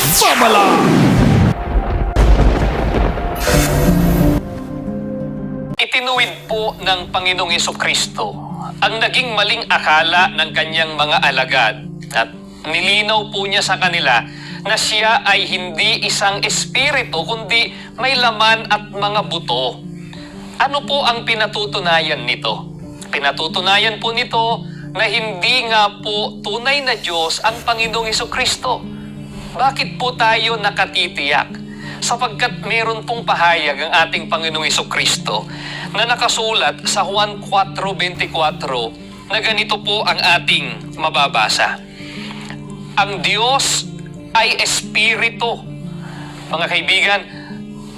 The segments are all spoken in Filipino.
at babala! Itinuwid po ng Panginoong Yeso Kristo ang naging maling akala ng kanyang mga alagad at nilinaw po niya sa kanila na siya ay hindi isang espiritu kundi may laman at mga buto. Ano po ang pinatutunayan nito? Pinatutunayan po nito na hindi nga po tunay na Diyos ang Panginoong Kristo. Bakit po tayo nakatitiyak? Sapagkat meron pong pahayag ang ating Panginoong Yeso Kristo na nakasulat sa Juan 4.24 na ganito po ang ating mababasa. Ang Diyos ay Espiritu. Mga kaibigan,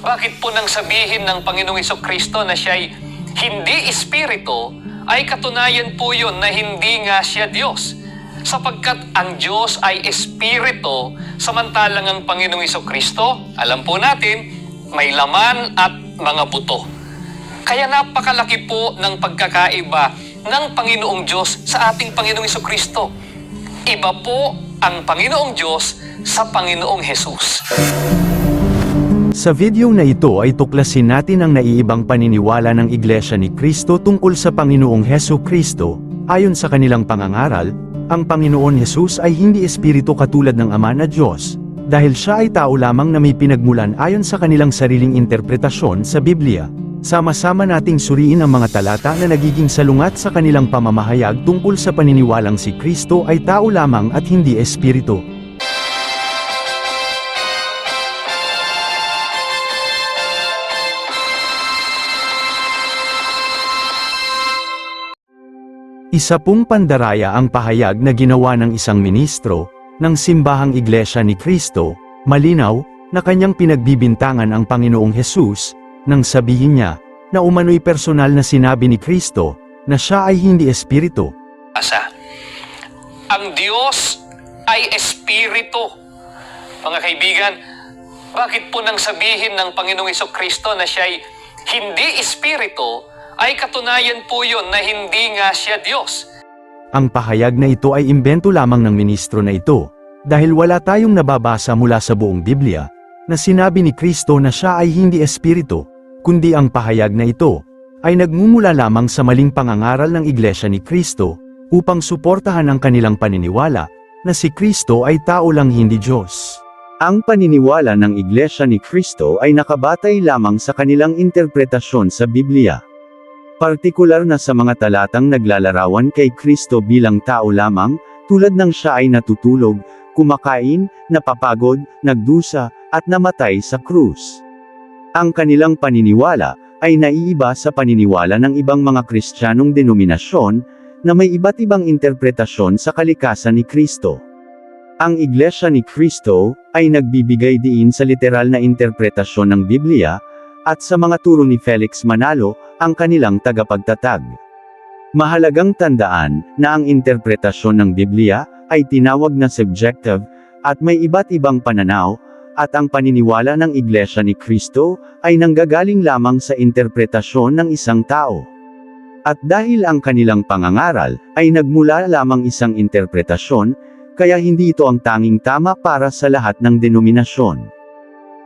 bakit po nang sabihin ng Panginoong Yeso Kristo na siya ay hindi Espiritu, ay katunayan po yun na hindi nga siya Diyos. Sapagkat ang Diyos ay Espiritu, samantalang ang Panginoong Yeso Kristo, alam po natin, may laman at mga buto. Kaya napakalaki po ng pagkakaiba ng Panginoong Diyos sa ating Panginoong Yeso Kristo. Iba po ang Panginoong Diyos sa Panginoong Jesus. Sa video na ito ay tuklasin natin ang naiibang paniniwala ng Iglesia ni Kristo tungkol sa Panginoong Heso Kristo. Ayon sa kanilang pangangaral, ang Panginoon Jesus ay hindi espiritu katulad ng Ama na Diyos, dahil siya ay tao lamang na may pinagmulan ayon sa kanilang sariling interpretasyon sa Biblia. Sama-sama nating suriin ang mga talata na nagiging salungat sa kanilang pamamahayag tungkol sa paniniwalang si Kristo ay tao lamang at hindi espiritu. Isa pong pandaraya ang pahayag na ginawa ng isang ministro, ng simbahang iglesia ni Kristo, malinaw, na kanyang pinagbibintangan ang Panginoong Hesus, nang sabihin niya, na umano'y personal na sinabi ni Kristo, na siya ay hindi espiritu. Asa. Ang Diyos ay Espiritu. Mga kaibigan, bakit po nang sabihin ng Panginoong Iso Kristo na siya ay hindi Espiritu, ay katunayan po yun na hindi nga siya Diyos. Ang pahayag na ito ay imbento lamang ng ministro na ito, dahil wala tayong nababasa mula sa buong Biblia, na sinabi ni Kristo na siya ay hindi espiritu, kundi ang pahayag na ito, ay nagmumula lamang sa maling pangangaral ng Iglesia ni Kristo, upang suportahan ang kanilang paniniwala, na si Kristo ay tao lang hindi Diyos. Ang paniniwala ng Iglesia ni Kristo ay nakabatay lamang sa kanilang interpretasyon sa Biblia. Partikular na sa mga talatang naglalarawan kay Kristo bilang tao lamang, tulad ng siya ay natutulog, kumakain, napapagod, nagdusa, at namatay sa krus. Ang kanilang paniniwala ay naiiba sa paniniwala ng ibang mga Kristiyanong denominasyon na may iba't ibang interpretasyon sa kalikasan ni Kristo. Ang Iglesia ni Kristo ay nagbibigay diin sa literal na interpretasyon ng Biblia at sa mga turo ni Felix Manalo, ang kanilang tagapagtatag. Mahalagang tandaan na ang interpretasyon ng Biblia ay tinawag na subjective at may iba't ibang pananaw at ang paniniwala ng Iglesia ni Kristo ay nanggagaling lamang sa interpretasyon ng isang tao. At dahil ang kanilang pangangaral ay nagmula lamang isang interpretasyon, kaya hindi ito ang tanging tama para sa lahat ng denominasyon.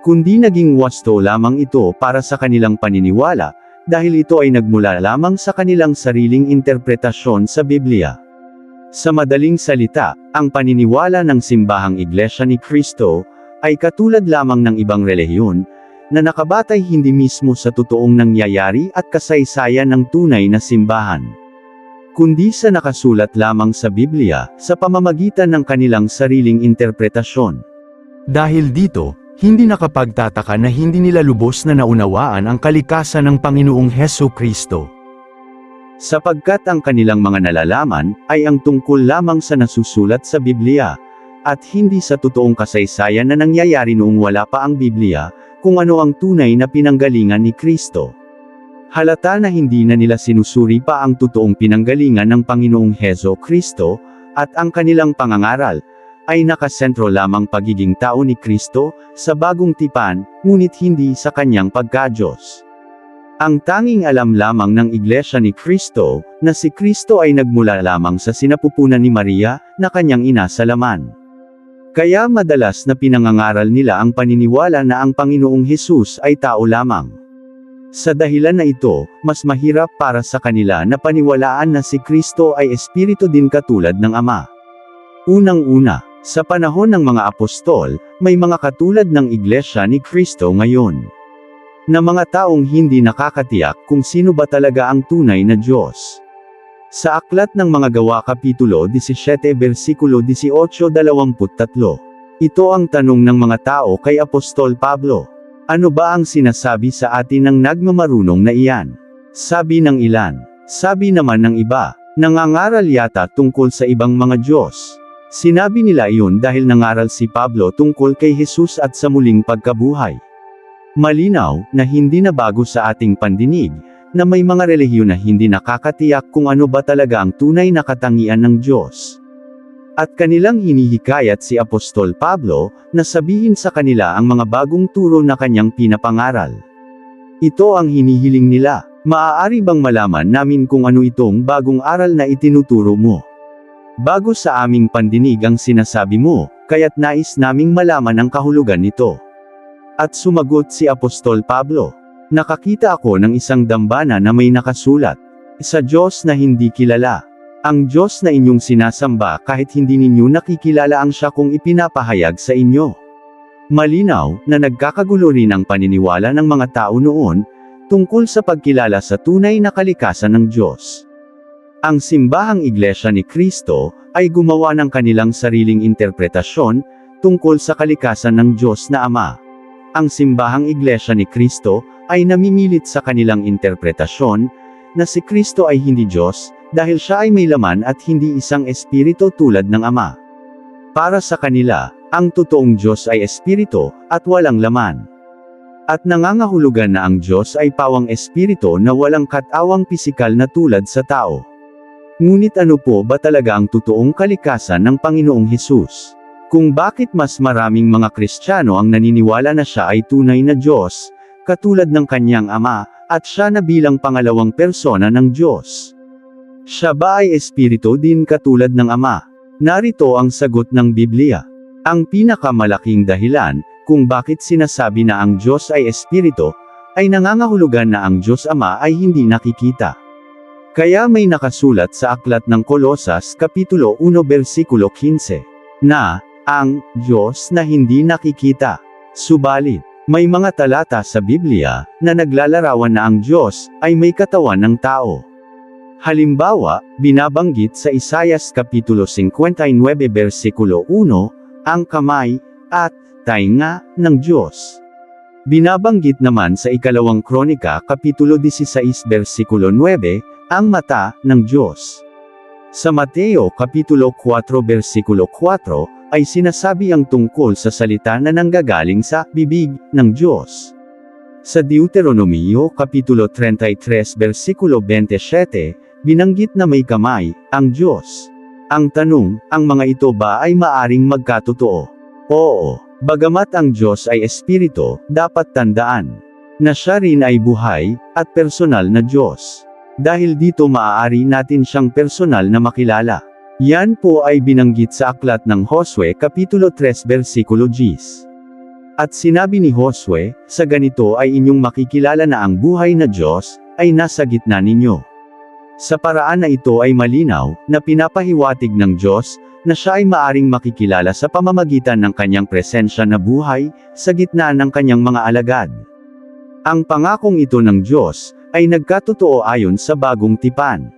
Kundi naging wasto lamang ito para sa kanilang paniniwala, dahil ito ay nagmula lamang sa kanilang sariling interpretasyon sa Biblia. Sa madaling salita, ang paniniwala ng simbahang Iglesia ni Kristo, ay katulad lamang ng ibang relihiyon, na nakabatay hindi mismo sa totoong nangyayari at kasaysayan ng tunay na simbahan. Kundi sa nakasulat lamang sa Biblia, sa pamamagitan ng kanilang sariling interpretasyon. Dahil dito, hindi nakapagtataka na hindi nila lubos na naunawaan ang kalikasan ng Panginoong Heso Kristo. Sapagkat ang kanilang mga nalalaman, ay ang tungkol lamang sa nasusulat sa Biblia, at hindi sa totoong kasaysayan na nangyayari noong wala pa ang Biblia, kung ano ang tunay na pinanggalingan ni Kristo. Halata na hindi na nila sinusuri pa ang totoong pinanggalingan ng Panginoong Heso Kristo, at ang kanilang pangangaral, ay nakasentro lamang pagiging tao ni Kristo, sa bagong tipan, ngunit hindi sa kanyang pagkadyos. Ang tanging alam lamang ng Iglesia ni Kristo, na si Kristo ay nagmula lamang sa sinapupunan ni Maria, na kanyang ina sa laman. Kaya madalas na pinangangaral nila ang paniniwala na ang Panginoong Hesus ay tao lamang. Sa dahilan na ito, mas mahirap para sa kanila na paniwalaan na si Kristo ay espiritu din katulad ng Ama. Unang-una, sa panahon ng mga apostol, may mga katulad ng iglesia ni Kristo ngayon. Na mga taong hindi nakakatiyak kung sino ba talaga ang tunay na Diyos. Sa aklat ng mga gawa kapitulo 17 versikulo 18-23. Ito ang tanong ng mga tao kay Apostol Pablo. Ano ba ang sinasabi sa atin ng nagmamarunong na iyan? Sabi ng ilan. Sabi naman ng iba, nangangaral yata tungkol sa ibang mga Diyos. Sinabi nila iyon dahil nangaral si Pablo tungkol kay Jesus at sa muling pagkabuhay. Malinaw na hindi na bago sa ating pandinig, na may mga relihiyon na hindi nakakatiyak kung ano ba talaga ang tunay na katangian ng Diyos. At kanilang hinihikayat si Apostol Pablo, na sabihin sa kanila ang mga bagong turo na kanyang pinapangaral. Ito ang hinihiling nila, maaari bang malaman namin kung ano itong bagong aral na itinuturo mo? Bago sa aming pandinig ang sinasabi mo, kaya't nais naming malaman ang kahulugan nito. At sumagot si Apostol Pablo, Nakakita ako ng isang dambana na may nakasulat, sa Diyos na hindi kilala. Ang Diyos na inyong sinasamba kahit hindi ninyo nakikilala ang siya kung ipinapahayag sa inyo. Malinaw, na nagkakagulo rin ang paniniwala ng mga tao noon, tungkol sa pagkilala sa tunay na kalikasan ng Diyos. Ang simbahang iglesia ni Kristo, ay gumawa ng kanilang sariling interpretasyon, tungkol sa kalikasan ng Diyos na Ama. Ang simbahang iglesia ni Kristo, ay namimilit sa kanilang interpretasyon, na si Kristo ay hindi Diyos, dahil siya ay may laman at hindi isang espiritu tulad ng Ama. Para sa kanila, ang totoong Diyos ay espiritu, at walang laman. At nangangahulugan na ang Diyos ay pawang espiritu na walang katawang pisikal na tulad sa tao. Ngunit ano po ba talaga ang totoong kalikasan ng Panginoong Hesus? Kung bakit mas maraming mga Kristiyano ang naniniwala na siya ay tunay na Diyos, katulad ng kanyang ama, at siya na bilang pangalawang persona ng Diyos. Siya ba ay espiritu din katulad ng ama? Narito ang sagot ng Biblia. Ang pinakamalaking dahilan, kung bakit sinasabi na ang Diyos ay espiritu, ay nangangahulugan na ang Diyos Ama ay hindi nakikita. Kaya may nakasulat sa aklat ng Kolosas Kapitulo 1 versikulo 15, na, ang Diyos na hindi nakikita. Subalit, may mga talata sa Biblia, na naglalarawan na ang Diyos, ay may katawan ng tao. Halimbawa, binabanggit sa Isayas Kapitulo 59 versikulo 1, ang kamay, at, tainga, ng Diyos. Binabanggit naman sa ikalawang kronika Kapitulo 16 versikulo 9, ang mata, ng Diyos. Sa Mateo Kapitulo 4 versikulo 4, ay sinasabi ang tungkol sa salita na nanggagaling sa bibig ng Diyos. Sa Deuteronomio Kapitulo 33 versikulo 27, binanggit na may kamay, ang Diyos. Ang tanong, ang mga ito ba ay maaring magkatotoo? Oo, bagamat ang Diyos ay espiritu, dapat tandaan na siya rin ay buhay, at personal na Diyos. Dahil dito maaari natin siyang personal na makilala. Yan po ay binanggit sa aklat ng Josue Kapitulo 3 versikulo 10. At sinabi ni Josue, sa ganito ay inyong makikilala na ang buhay na Diyos, ay nasa gitna ninyo. Sa paraan na ito ay malinaw, na pinapahiwatig ng Diyos, na siya ay maaring makikilala sa pamamagitan ng kanyang presensya na buhay, sa gitna ng kanyang mga alagad. Ang pangakong ito ng Diyos, ay nagkatotoo ayon sa bagong tipan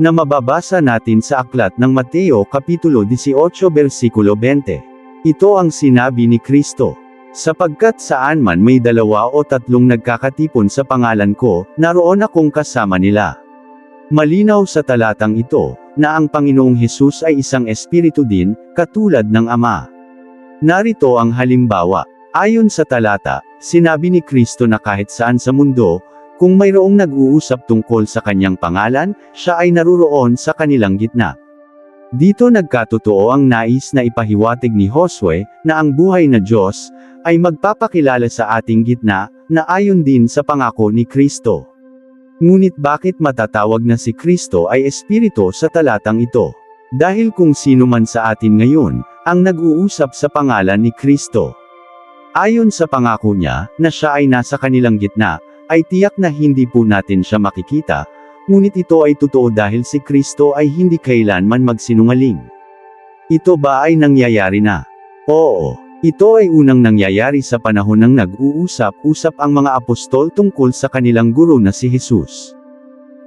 na mababasa natin sa aklat ng Mateo Kapitulo 18 versikulo 20. Ito ang sinabi ni Kristo. Sapagkat saan man may dalawa o tatlong nagkakatipon sa pangalan ko, naroon akong kasama nila. Malinaw sa talatang ito, na ang Panginoong Hesus ay isang espiritu din, katulad ng Ama. Narito ang halimbawa. Ayon sa talata, sinabi ni Kristo na kahit saan sa mundo, kung mayroong nag-uusap tungkol sa kanyang pangalan, siya ay naruroon sa kanilang gitna. Dito nagkatotoo ang nais na ipahiwatig ni Josue, na ang buhay na Diyos, ay magpapakilala sa ating gitna, na ayon din sa pangako ni Kristo. Ngunit bakit matatawag na si Kristo ay espiritu sa talatang ito? Dahil kung sino man sa atin ngayon, ang nag-uusap sa pangalan ni Kristo. Ayon sa pangako niya, na siya ay nasa kanilang gitna, ay tiyak na hindi po natin siya makikita, ngunit ito ay totoo dahil si Kristo ay hindi kailanman magsinungaling. Ito ba ay nangyayari na? Oo. Ito ay unang nangyayari sa panahon ng nag-uusap-usap ang mga apostol tungkol sa kanilang guro na si Jesus.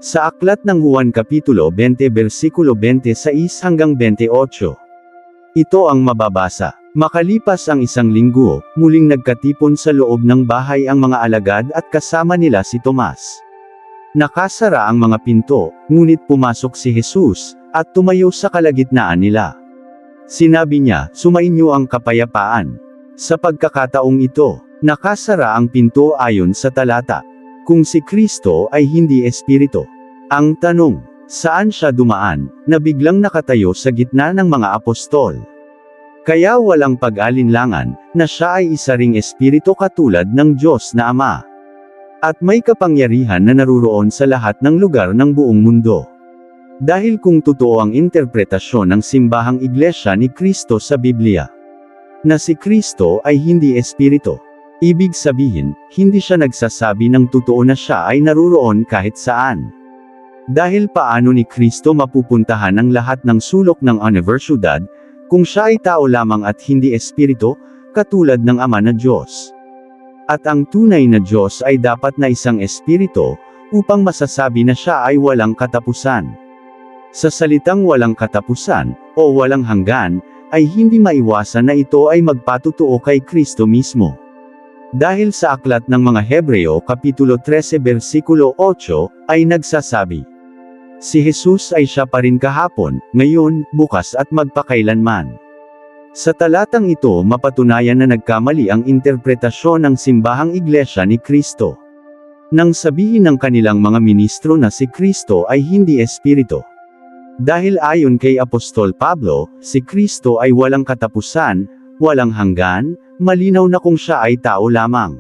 Sa aklat ng Juan Kapitulo 20 versikulo 26 hanggang 28. Ito ang mababasa. Makalipas ang isang linggo, muling nagkatipon sa loob ng bahay ang mga alagad at kasama nila si Tomas. Nakasara ang mga pinto, ngunit pumasok si Jesus, at tumayo sa kalagitnaan nila. Sinabi niya, sumainyo ang kapayapaan. Sa pagkakataong ito, nakasara ang pinto ayon sa talata. Kung si Kristo ay hindi espiritu. Ang tanong, saan siya dumaan, na biglang nakatayo sa gitna ng mga apostol? Kaya walang pag-alinlangan, na siya ay isa ring espiritu katulad ng Diyos na Ama. At may kapangyarihan na naruroon sa lahat ng lugar ng buong mundo. Dahil kung totoo ang interpretasyon ng simbahang iglesia ni Kristo sa Biblia, na si Kristo ay hindi espiritu. Ibig sabihin, hindi siya nagsasabi ng totoo na siya ay naruroon kahit saan. Dahil paano ni Kristo mapupuntahan ang lahat ng sulok ng universidad, kung siya ay tao lamang at hindi espiritu, katulad ng Ama na Diyos. At ang tunay na Diyos ay dapat na isang espiritu, upang masasabi na siya ay walang katapusan. Sa salitang walang katapusan, o walang hanggan, ay hindi maiwasan na ito ay magpatutuo kay Kristo mismo. Dahil sa aklat ng mga Hebreo Kapitulo 13 versikulo 8, ay nagsasabi, Si Jesus ay siya pa rin kahapon, ngayon, bukas at magpakailanman. Sa talatang ito mapatunayan na nagkamali ang interpretasyon ng simbahang iglesia ni Kristo. Nang sabihin ng kanilang mga ministro na si Kristo ay hindi espiritu. Dahil ayon kay Apostol Pablo, si Kristo ay walang katapusan, walang hanggan, malinaw na kung siya ay tao lamang.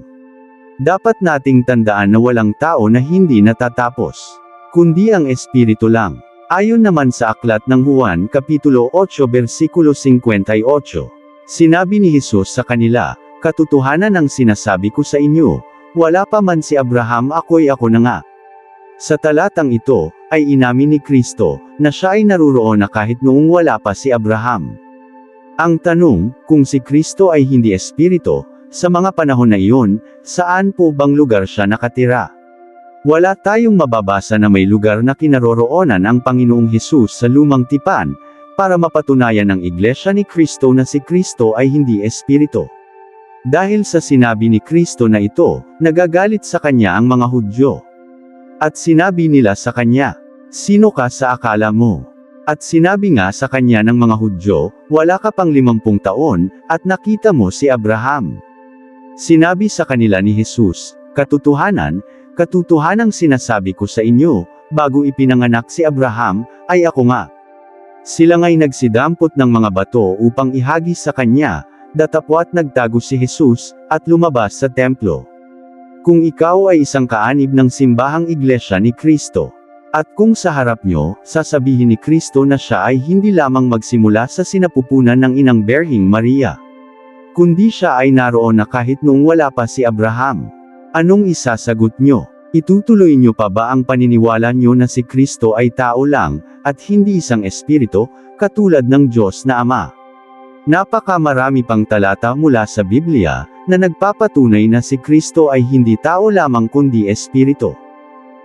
Dapat nating tandaan na walang tao na hindi natatapos, kundi ang espiritu lang. Ayon naman sa aklat ng Juan Kapitulo 8 versikulo 58, sinabi ni Jesus sa kanila, Katotohanan ang sinasabi ko sa inyo, wala pa man si Abraham ako'y ako na nga. Sa talatang ito, ay inamin ni Kristo, na siya ay naruroon na kahit noong wala pa si Abraham. Ang tanong, kung si Kristo ay hindi espiritu, sa mga panahon na iyon, saan po bang lugar siya nakatira? Wala tayong mababasa na may lugar na kinaroroonan ang Panginoong Hesus sa lumang tipan, para mapatunayan ng Iglesia ni Kristo na si Kristo ay hindi espiritu. Dahil sa sinabi ni Kristo na ito, nagagalit sa kanya ang mga Hudyo. At sinabi nila sa kanya, Sino ka sa akala mo? At sinabi nga sa kanya ng mga Hudyo, wala ka pang limampung taon, at nakita mo si Abraham. Sinabi sa kanila ni Jesus, Katotohanan, katotohanang sinasabi ko sa inyo, bago ipinanganak si Abraham, ay ako nga. Sila nga'y nagsidampot ng mga bato upang ihagis sa kanya, datapwat nagtago si Jesus, at lumabas sa templo. Kung ikaw ay isang kaanib ng simbahang iglesia ni Kristo, at kung sa harap nyo, sasabihin ni Kristo na siya ay hindi lamang magsimula sa sinapupunan ng inang Berhing Maria, kundi siya ay naroon na kahit noong wala pa si Abraham. Anong isasagot nyo? Itutuloy nyo pa ba ang paniniwala nyo na si Kristo ay tao lang, at hindi isang espiritu, katulad ng Diyos na Ama? Napakamarami pang talata mula sa Biblia, na nagpapatunay na si Kristo ay hindi tao lamang kundi espiritu.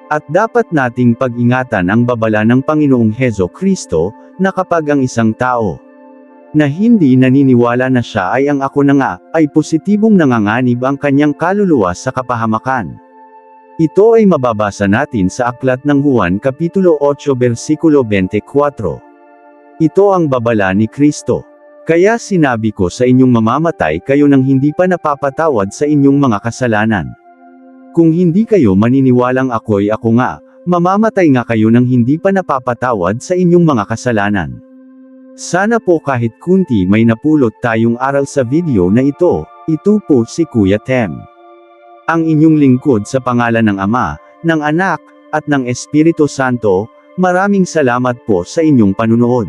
At dapat nating pag-ingatan ang babala ng Panginoong Hezo Kristo, na kapag ang isang tao, na hindi naniniwala na siya ay ang ako na nga, ay positibong nanganganib ang kanyang kaluluwa sa kapahamakan. Ito ay mababasa natin sa aklat ng Juan Kapitulo 8 versikulo 24. Ito ang babala ni Kristo. Kaya sinabi ko sa inyong mamamatay kayo nang hindi pa napapatawad sa inyong mga kasalanan. Kung hindi kayo maniniwalang ako'y ako nga, mamamatay nga kayo nang hindi pa napapatawad sa inyong mga kasalanan. Sana po kahit kunti may napulot tayong aral sa video na ito, ito po si Kuya Tem. Ang inyong lingkod sa pangalan ng Ama, ng Anak, at ng Espiritu Santo, maraming salamat po sa inyong panunood.